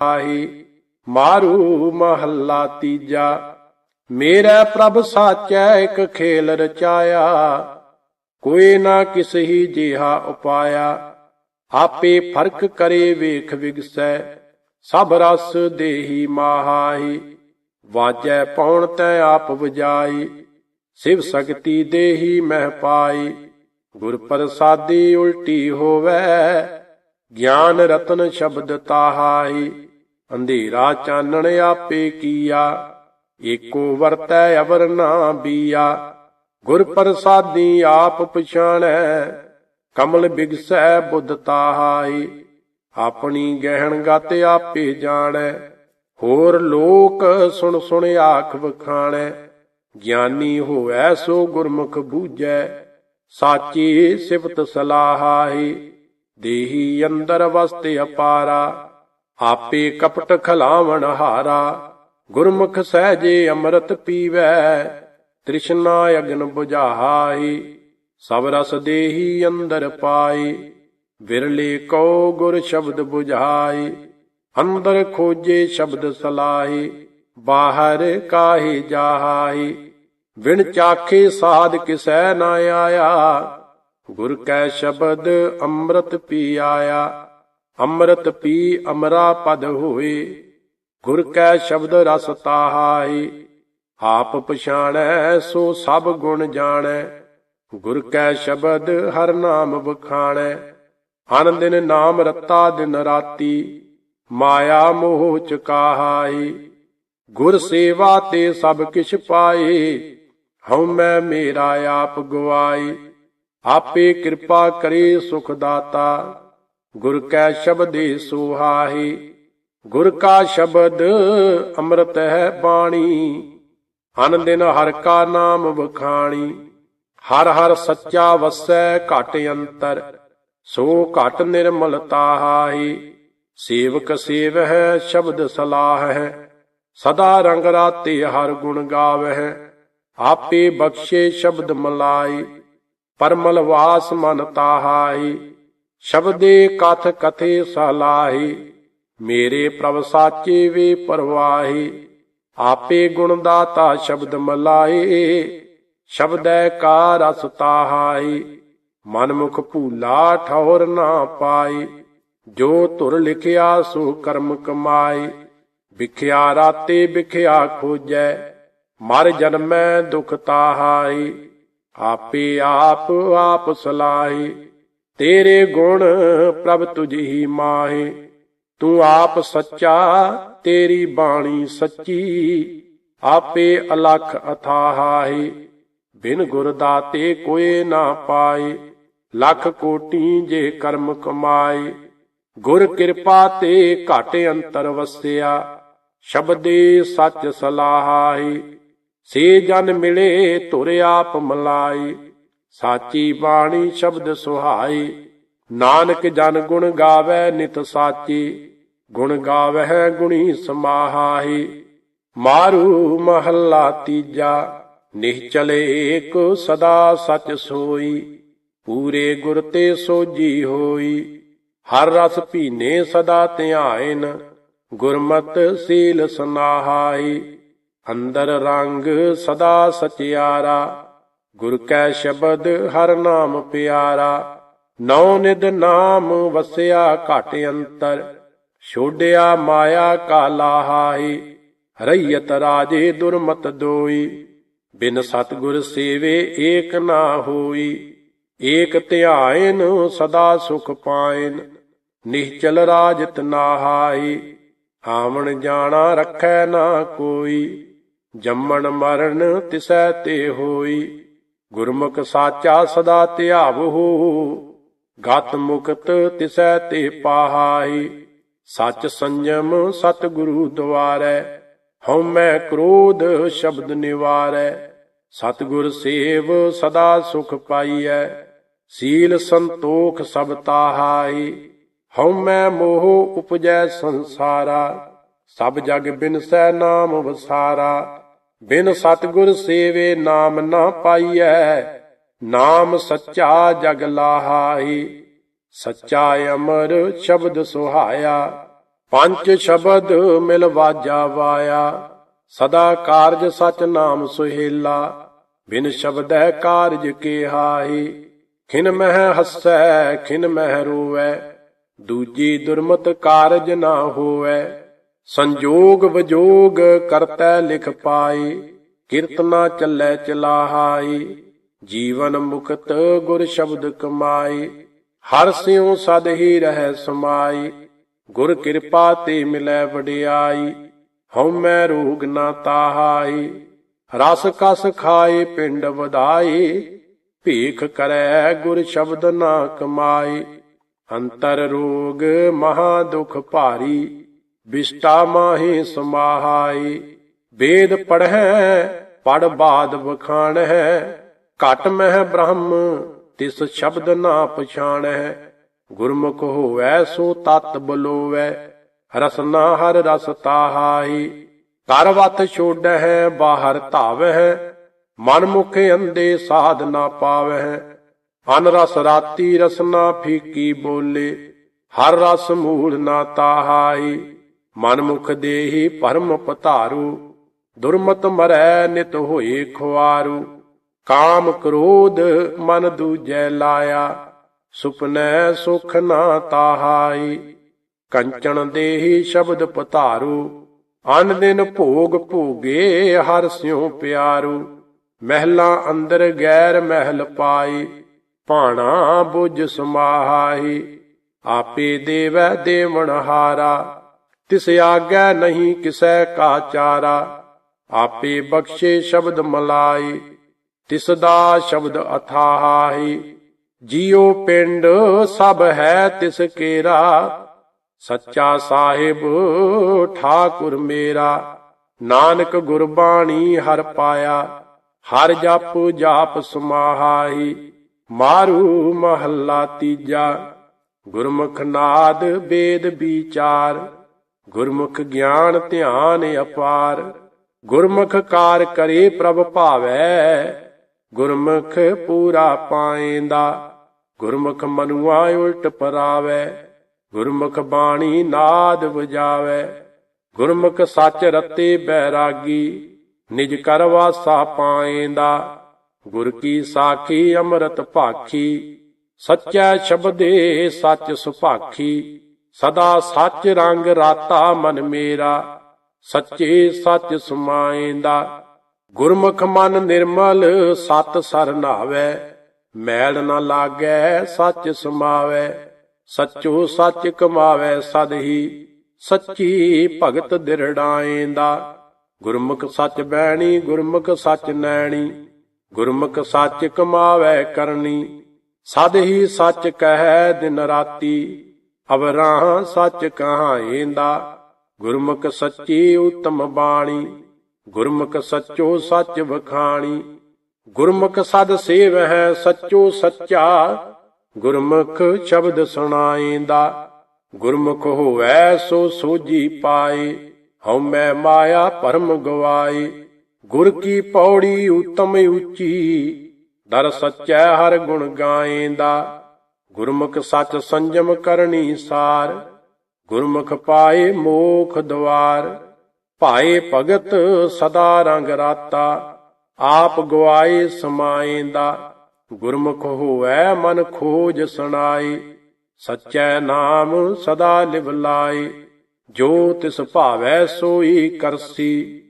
ਆਹੀ, ਮਾਰੂ ਮਹੱਲਾ ਤੀਜਾ। ਮੇਰਾ ਪ੍ਰਭ ਸਾਚੈ ਇਕ ਖੇਲ ਰਚਾਇਆ, ਕੋਈ ਨਾ ਕਿਸ ਜਿਹਾ ਉਪਾਇਆ। ਆਪੇ ਫ਼ਰਕ ਕਰੇ ਵੇਖ ਵਿਗਸੈ, ਸਭ ਰਸ ਦੇਹੀ ਮਾਹਾਈ ਵਾਜੈ ਪੌਣ ਤੈ ਆਪ 부ਜਾਈ ਸਿਵ ਸਕਤੀ ਦੇਹੀ ਮਹਿ ਪਾਈ। ਗੁਰ ਪ੍ਰਸਾਦੀ ਉਲਟੀ ਹੋਵੈ, ਗਿਆਨ ਰਤਨ ਸ਼ਬਦ ਤਾਹਾਈ। ਅੰਧੇਰਾ ਚਾਨਣ ਆਪੇ ਕੀਆ, ਏਕੋ ਵਰਤੈ ਅਵਰ ਨਾ ਬੀਆ। ਗੁਰ ਪ੍ਰਸਾਦੀ ਆਪ ਪਛਾਣੈ, ਕਮਲ ਬਿਗਸੈ ਬੁੱਧ ਤਾਹਾਈ ਆਪਣੀ ਗਹਿਣ ਗਤ ਆਪੇ ਜਾਣੈ, ਹੋਰ ਲੋਕ ਸੁਣ ਸੁਣ ਆਖ ਵਖਾਣੈ। ਗਿਆਨੀ ਹੋਵੈ ਸੋ ਗੁਰਮੁਖ ਬੂਝੈ, ਸਾਚੀ ਸਿਫਤ ਸਲਾਹਾਈ ਦੇਹੀ ਅੰਦਰ ਵਸਤੇ ਅਪਾਰਾ ਆਪੇ ਕਪਟ ਖਲਾਵਣ ਹਾਰਾ, ਗੁਰਮੁਖ ਸਹਜੇ ਅੰਮ੍ਰਿਤ ਪੀਵੈ, ਤ੍ਰਿਸ਼ਨਾ ਅਗਨ 부ਝਾਈ ਸਭ ਰਸ ਦੇਹੀ ਅੰਦਰ ਪਾਈ, ਵਿਰਲੇ ਕੋ ਗੁਰ ਸ਼ਬਦ 부ਝਾਈ ਅੰਦਰ ਖੋਜੇ ਸ਼ਬਦ ਸਲਾਹੀ ਬਾਹਰ ਕਾਹੀ ਜਾਹਾਈ ਵਿਣ ਚਾਖੇ ਸਾਧ ਕਿਸੈ ਨਾ ਆਇਆ, ਗੁਰ ਕੈ ਸ਼ਬਦ ਅੰਮ੍ਰਿਤ ਪੀ ਆਇਆ। ਅੰਮ੍ਰਿਤ ਪੀ ਅਮਰਾ ਪਦ ਹੋਏ, ਗੁਰ ਕੈ ਸ਼ਬਦ ਰਸ ਤਾਹਾਈ ਆਪ ਪਛਾਣੈ ਸੋ ਸਭ ਗੁਣ ਜਾਣੈ, ਗੁਰ ਕੈ ਸ਼ਬਦ ਹਰ ਨਾਮ ਬਖਾਣੈ ਅਨ ਦਿਨ ਨਾਮ ਰਤਾ ਦਿਨ ਰਾਤੀ, ਮਾਇਆ ਮੋਹ ਚਕਾਹਾਈ ਗੁਰ ਸੇਵਾ ਤੇ ਸਭ ਕਿਛ ਪਾਏ, ਹਉ ਮੈਂ ਮੇਰਾ ਆਪ ਗਵਾਈ ਆਪੇ ਕਿਰਪਾ ਕਰੇ ਸੁਖ ਦਾਤਾ ਗੁਰ ਕੈ ਸ਼ਬਦੇ ਸੁਹਾਈ ਗੁਰ ਕਾ ਸ਼ਬਦ ਅੰਮ੍ਰਿਤ ਹੈ ਬਾਣੀ। ਅਨ ਦਿਨ ਹਰ ਕਾ ਨਾਮ ਬਖਾਣੀ ਹਰ ਹਰ ਸੱਚਾ ਵਸੈ ਘਟ ਅੰਤਰ, ਸੋ ਘਟ ਨਿਰਮਲਤਾ ਹਾਈ ਸੇਵਕ ਸੇਵ ਹੈ ਸ਼ਬਦ ਸਲਾਹ ਹੈ ਸਦਾ ਰੰਗ ਰਾਤੇ ਹਰ ਗੁਣ ਗਾਵਹਿ। ਆਪੇ ਬਖਸ਼ੇ ਸ਼ਬਦ ਮਲਾਈ, ਪਰਮਲ ਵਾਸ ਮਨ ਤਾਹਾਈ ਸ਼ਬਦੇ ਕਥ ਕਥੇ ਸਲਾਹੀ ਮੇਰੇ ਪ੍ਰਭ ਸਾਚੇ ਵੇ ਪਰਵਾਹੀ, ਆਪੇ ਗੁਣ ਦਾਤਾ ਸ਼ਬਦ ਮਲਾਏ ਸ਼ਬਦੈ ਕਾ ਰਸ ਤਾਹਾਈ ਮਨ ਮੁਖ ਭੂਲਾ ਠੌਰ ਨਾ ਪਾਈ, ਜੋ ਧੁਰ ਲਿਖਿਆ ਸੋ ਕਰਮ ਕਮਾਈ, ਵਿਖਿਆ ਰਾਤੇ ਵਿਖਿਆ ਖੋਜੈ, ਮਰ ਜਨਮੈ ਦੁਖ ਤਾਹਾਈ, ਆਪੇ ਆਪ ਆਪ ਸਲਾਹੀ। ਤੇਰੇ ਗੁਣ ਪ੍ਰਭ ਤੁਝੀ ਮਾਹੇ, ਤੂੰ ਆਪ ਸੱਚਾ, ਤੇਰੀ ਬਾਣੀ ਸੱਚੀ, ਆਪੇ ਅਲਖ ਅਥਾਹਾਈ ਬਿਨ ਗੁਰ ਦਾਤੇ ਕੋਏ ਨਾ ਪਾਏ, ਲੱਖ ਕੋਟੀ ਜੇ ਕਰਮ ਕਮਾਏ, ਗੁਰ ਕਿਰਪਾ ਤੇ ਘਟ ਅੰਤਰ ਵਸਿਆ, ਸ਼ਬਦੇ ਸੱਚ ਸਲਾਹਾਈ ਸੇ ਜਨ ਮਿਲੇ ਧੁਰ ਆਪ ਮਲਾਈ ਸਾਚੀ ਬਾਣੀ ਸ਼ਬਦ ਸੁਹਾਈ। ਨਾਨਕ ਜਨ ਗੁਣ ਗਾਵੇ ਨਿਤ ਸਾਚੀ। ਗੁਣ ਗਾਵਹਿ ਗੁਣੀ ਸਮਾਹਾਈ। ਮਾਰੂ ਮਹੱਲਾ ਤੀਜਾ। ਨਿਹਚਲੇ ਏਕ ਸਦਾ ਸਚ ਸੋਈ। ਪੂਰੇ ਗੁਰ ਤੇ ਸੋਜੀ ਹੋਈ। ਹਰ ਰਸ ਪੀਨੇ ਸਦਾ ਧਿਆਇਨ। ਗੁਰਮਤ ਸੀਲ ਸਨਾਹਾਈ। ਅੰਦਰ ਰੰਗ ਸਦਾ ਸਚਿਆਰਾ। ਗੁਰ ਕੈ ਸ਼ਬਦ ਹਰ ਨਾਮ ਪਿਆਰਾ, ਨੌ ਨਿਦ ਨਾਮ ਵਸਿਆ ਘਟ ਅੰਤਰ, ਛੋਡਿਆ ਮਾਇਆ ਕਾਲਾ ਲਾਹਾਈ ਰਈਤ ਰਾਜੇ ਦੁਰਮਤ ਦੋਈ, ਬਿਨ ਸਤਗੁਰ ਸੇਵੇ ਏਕ ਨਾ ਹੋਈ, ਏਕ ਧਿਆਇਨ ਸਦਾ ਸੁਖ ਪਾਇਨ ਨਿਹਚਲ ਰਾਜਤ ਨਾਹਾਈ ਆਵਣ ਜਾਣਾ ਰੱਖੈ ਨਾ ਕੋਈ, ਜੰਮਣ ਮਰਨ ਤਿਸੈ ਤੇ ਹੋਈ। ਗੁਰਮੁਖ ਸਾਚਾ ਸਦਾ ਧਿਆਵਹੁ, ਗਤ ਮੁਕਤ ਤਿਸੈ ਤੇ ਪਾਹਾਈ। ਸਚ ਸੰਜਮ ਸਤ ਗੁਰੂ ਦੁਆਰੈ, ਹਉ ਮੈਂ ਕ੍ਰੋਧ ਸ਼ਬਦ ਨਿਵਾਰੈ। ਸਤਿਗੁਰ ਸੇਵ ਸਦਾ ਸੁਖ ਪਾਈਐ, ਸੀਲ ਸੰਤੋਖ ਸਭ ਤਾਹਾਈ। ਹਉ ਮੈਂ ਮੋਹ ਉਪਜੈ ਸੰਸਾਰਾ, ਸਭ ਜਗ ਬਿਨਸੈ ਨਾਮ ਵਸਾਰਾ। ਬਿਨ ਸਤਿਗੁਰ ਸੇਵੇ ਨਾਮ ਨਾ ਪਾਈਐ, ਨਾਮ ਸੱਚਾ ਜਗ ਲਾਹਾਈ। ਸੱਚਾ ਅਮਰ ਸ਼ਬਦ ਸੁਹਾਇਆ, ਪੰਜ ਸ਼ਬਦ ਮਿਲ ਵਾਜਾ ਵਾਇਆ। ਸਦਾ ਕਾਰਜ ਸਚ ਨਾਮ ਸੁਹੇਲਾ, ਬਿਨ ਸ਼ਬਦੈ ਕਾਰਜ ਕੇ ਹਾਹੀ। ਖਿਨ ਮਹਿ ਹੱਸੈ, ਖਿਨ ਮਹਿ ਰੋਵੈ, ਦੂਜੀ ਦੁਰਮਤ ਕਾਰਜ ਨਾ ਹੋਵੈ। ਸੰਜੋਗ ਵਿਜੋਗ ਕਰਤੈ ਲਿਖ ਪਾਏ, ਕੀਰਤਨਾ ਚੱਲੈ ਚਲਾਹਾਈ ਜੀਵਨ ਮੁਕਤ ਗੁਰ ਸ਼ਬਦ ਕਮਾਏ, ਹਰ ਸਿਉ ਸਦ ਹੀ ਰਹਿ ਸਮਾਈ ਗੁਰ ਕਿਰਪਾ ਤੇ ਮਿਲੈ ਵਡਿਆਈ ਹਉਮੈ ਰੋਗ ਨਾ ਤਾਹਾਈ ਰਸ ਕਸ ਖਾਏ ਪਿੰਡ ਵਧਾਏ, ਭੀਖ ਕਰੈ ਗੁਰ ਸ਼ਬਦ ਨਾ ਕਮਾਏ, ਅੰਤਰ ਰੋਗ ਮਹਾ ਦੁਖ ਭਾਰੀ ਵਿਸ਼ਟਾ ਮਾਹੀ ਸਮਾਹਾਈ। ਵੇਦ ਪੜ੍ਹੈ ਪੜ ਬਾਦ ਵਖਾਣ ਹੈ ਘਟ ਮਹਿ ਬ੍ਰਹਮ, ਤਿਸ ਸ਼ਬਦ ਨਾ ਪਛਾਣੈ ਗੁਰਮੁਖ ਹੋਵੈ ਸੋ ਤਤ ਬਲੋਵੈ ਰਸਨਾ ਹਰ ਰਸ ਤਾਹਾਈ। ਕਰ ਵਤ ਛੋੜੈ ਬਾਹਰ ਧਾਵੈ ਮਨ ਮੁਖ ਅੰਦੇ ਸਾਧ ਨਾ ਪਾਵੈ ਅਨ ਰਸ ਰਾਤੀ ਰਸਨਾ ਫੀਕੀ ਬੋਲੇ। ਹਰ ਰਸ ਮੂਲ ਨਾ ਤਾਹਾਈ। ਮਨ ਮੁਖ ਦੇਹੀ ਪਰਮ ਪਧਾਰੂ, ਦੁਰਮਤ ਮਰੈ ਨਿਤ ਹੋਏ ਖੁਆਰੂ। ਕਾਮ ਕ੍ਰੋਧ ਮਨ ਦੂਜੈ ਲਾਇਆ, ਸੁਪਨੈ ਸੁਖ ਨਾ ਤਾਹਾਈ। ਕੰਚਨ ਦੇਹੀ ਸ਼ਬਦ ਪਧਾਰੂ, ਅਨ ਦਿਨ ਭੋਗ ਭੋਗੇ ਹਰ ਸਿਉ ਪਿਆਰੂ। ਮਹਿਲਾ ਅੰਦਰ ਗੈਰ ਮਹਿਲ ਪਾਈ, ਭਾਣਾ ਬੁਝ ਸਮਾਹਾਈ। ਆਪੇ ਦੇਵੈ ਦੇਵਨ ਹਾਰਾ ਤਿਸ ਆਗੈ ਨਹੀਂ ਕਿਸੈ ਕਾ ਚਾਰਾ, ਆਪੇ ਬਖਸ਼ੇ ਸ਼ਬਦ ਮਲਾਈ ਤਿਸ ਦਾ ਸ਼ਬਦ ਅਥਾਹੀ ਜੀਉ ਪਿੰਡ ਸਭ ਹੈ ਤਿਸ ਕੇਰਾ, ਸੱਚਾ ਸਾਹਿਬ ਠਾਕੁਰ ਮੇਰਾ, ਨਾਨਕ ਗੁਰਬਾਣੀ ਹਰ ਪਾਇਆ, ਹਰ ਜਪ ਜਾਪ ਸਮਾਹਾਈ ਮਾਰੂ ਮਹੱਲਾ ਤੀਜਾ, ਗੁਰਮੁਖ ਨਾਦ ਵੇਦ ਵਿਚਾਰ। ਗੁਰਮੁਖ ਗਿਆਨ ਧਿਆਨ ਅਪਾਰ, ਗੁਰਮੁਖ ਕਾਰ ਕਰੇ ਪ੍ਰਭ ਭਾਵੈ, ਗੁਰਮੁਖ ਪੂਰਾ ਪਾਏਂਦਾ, ਗੁਰਮੁਖ ਮਨੁਆ ਉਲਟ ਪਰਾਵੈ, ਗੁਰਮੁਖ ਬਾਣੀ ਨਾਦ ਵਜਾਵੈ, ਗੁਰਮੁਖ ਸੱਚ ਰਤੇ ਬੈਰਾਗੀ, ਨਿਜ ਕਰ ਵਾਸਾ ਪਾਏਂਦਾ, ਗੁਰ ਕੀ ਸਾਖੀ ਅੰਮ੍ਰਿਤ ਭਾਖੀ, ਸੱਚਾ ਸ਼ਬਦੇ ਸੱਚ ਸੁਭਾਖੀ ਸਦਾ ਸੱਚ ਰੰਗ ਰਾਤਾ ਮਨ ਮੇਰਾ, ਸੱਚੇ ਸੱਚ ਸਮਾਏਂਦਾ। ਗੁਰਮੁਖ ਮਨ ਨਿਰਮਲ, ਸਤ ਸਰ ਨਾਵੈ ਮੈਲ ਨਾ ਲਾਗੈ, ਸੱਚ ਸਮਾਵੈ। ਸੱਚੋ ਸੱਚ ਕਮਾਵੈ ਸਦ ਹੀ, ਸੱਚੀ ਭਗਤ ਦਿਰੜਾਏਂਦਾ। ਗੁਰਮੁਖ ਸੱਚ ਬੈਣੀ ਗੁਰਮੁਖ ਸੱਚ ਨੈਣੀ। ਗੁਰਮੁਖ ਸੱਚ ਕਮਾਵੈ ਕਰਨੀ, ਸਦ ਹੀ ਸੱਚ ਕਹੈ ਦਿਨ ਰਾਤੀ। ਅਵਰਾਹ ਸੱਚ ਕਹਾਏਂਦਾ, ਗੁਰਮੁਖ ਸੱਚੀ ਉਤਮ ਬਾਣੀ, ਗੁਰਮੁਖ ਸੱਚੋ ਸੱਚ ਵਖਾਣੀ, ਗੁਰਮੁਖ ਸਦ ਸੇਵ ਹੈ ਸੱਚੋ ਸੱਚਾ, ਗੁਰਮੁਖ ਸ਼ਬਦ ਸੁਣਾਏਂਦਾ, ਗੁਰਮੁਖ ਹੋਵੈ ਸੋ ਸੋਜੀ ਪਾਏ, ਹਉਮੈ ਮਾਇਆ ਪਰਮ ਗਵਾਏ, ਗੁਰ ਕੀ ਪੌੜੀ ਉਤਮ ਉੱਚੀ, ਦਰ ਸੱਚੈ ਹਰ ਗੁਣ ਗਾਏਂਦਾ ਗੁਰਮੁਖ ਸੱਚ ਸੰਜਮ ਕਰਨੀ ਸਾਰ, ਗੁਰਮੁਖ ਪਾਏ ਮੋਖ ਦਵਾਰ। ਭਾਏ ਭਗਤ ਸਦਾ ਰੰਗ ਰਾਤਾ, ਆਪ ਗਵਾਏ ਸਮਾਏਂਦਾ। ਗੁਰਮੁਖ ਹੋਵੈ ਮਨ ਖੋਜ ਸੁਣਾਏ, ਸਚੈ ਨਾਮ ਸਦਾ ਲਿਵ ਲਾਈ ਜੋ ਤਿਸ ਭਾਵੈ ਸੋਈ ਕਰਸੀ,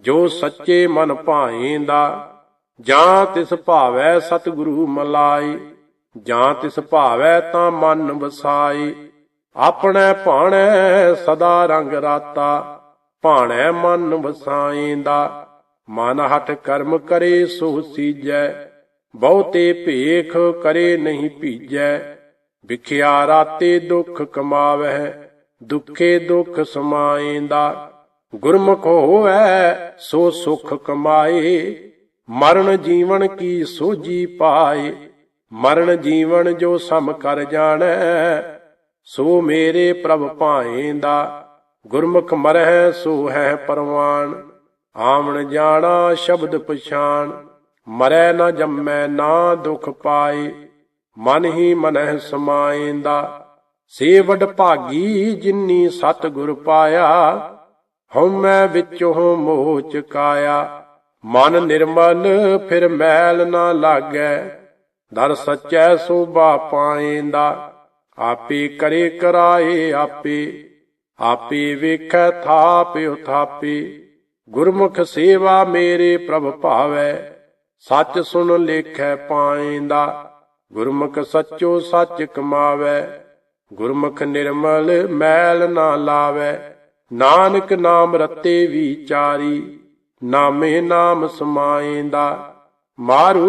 ਜੋ ਸੱਚੇ ਮਨ ਭਾਏ ਦਾ ਜਾਂ ਤਿਸ ਭਾਵੈ ਸਤਿਗੁਰੂ ਮਲਾਈ ਜਾਂ ਤਿਸ ਭਾਵੈ ਤਾਂ ਮਨ ਵਸਾਈ ਆਪਣੇ ਭਾਣੈ ਸਦਾ ਰੰਗ ਰਾਤਾ, ਭਾਣੈ ਮਨ ਵਸਾਏਂਦਾ। ਮਨ ਹਟ ਕਰਮ ਕਰੇ ਸੋ ਸੀਜੈ, ਬਹੁਤੇ ਭੇਖ ਕਰੇ ਨਹੀਂ ਭੀਜੈ। ਵਿਖਿਆ ਰਾਤੇ ਦੁੱਖ ਕਮਾਵਹਿ, ਦੁਖੇ ਦੁੱਖ ਸਮਾਏਂਦਾ। ਗੁਰਮੁਖ ਹੋਵੈ ਸੋ ਸੁਖ ਕਮਾਏ, ਮਰਨ ਜੀਵਨ ਕੀ ਸੋਜੀ ਪਾਏ। ਮਰਨ ਜੀਵਨ ਜੋ ਸਮ ਕਰ ਜਾਣੈ, ਸੋ ਮੇਰੇ ਪ੍ਰਭ ਭਾਏ ਦਾ ਗੁਰਮੁਖ ਮਰਹਿ, ਸੋ ਹੈ ਪਰਵਾਨ। ਆਵਣ ਜਾਣਾ ਸ਼ਬਦ ਪਛਾਨ ਮਰੈ ਨਾ ਜੰਮੈ ਨਾ ਦੁਖ ਪਾਏ। ਮਨ ਹੀ ਮਨਹਿ ਸਮਾਏਂਦਾ ਸੇ ਵਡ ਭਾਗੀ ਜਿਨੀ ਸਤ ਗੁਰ ਪਾਇਆ ਹਉਮੈ ਵਿੱਚੋਂ ਮੋਹ ਚਕਾਇਆ, ਮਨ ਨਿਰਮਲ ਫਿਰ ਮੈਲ ਨਾ ਲਾਗੈ। ਦਰ ਸਚੈ ਸੋਭਾ ਪਾਏਂਦਾ, ਆਪੇ ਕਰੇ ਕਰਾਏ ਆਪੇ ਆਪੇ ਵੇਖੈ ਥਾਪ ਉਥਾਪੇ। ਗੁਰਮੁਖ ਸੇਵਾ ਮੇਰੇ ਪ੍ਰਭ ਭਾਵੈ, ਸੱਚ ਸੁਣ ਲੇਖੈ ਪਾਏਂਦਾ। ਗੁਰਮੁਖ ਸੱਚੋ ਸੱਚ ਕਮਾਵੈ, ਗੁਰਮੁਖ ਨਿਰਮਲ ਮੈਲ ਨਾ ਲਾਵੈ। ਨਾਨਕ ਨਾਮ ਰਤੇ ਵਿਚਾਰੀ ਨਾਮੇ ਨਾਮ ਸਮਾਏਂਦਾ। ਮਾਰੂ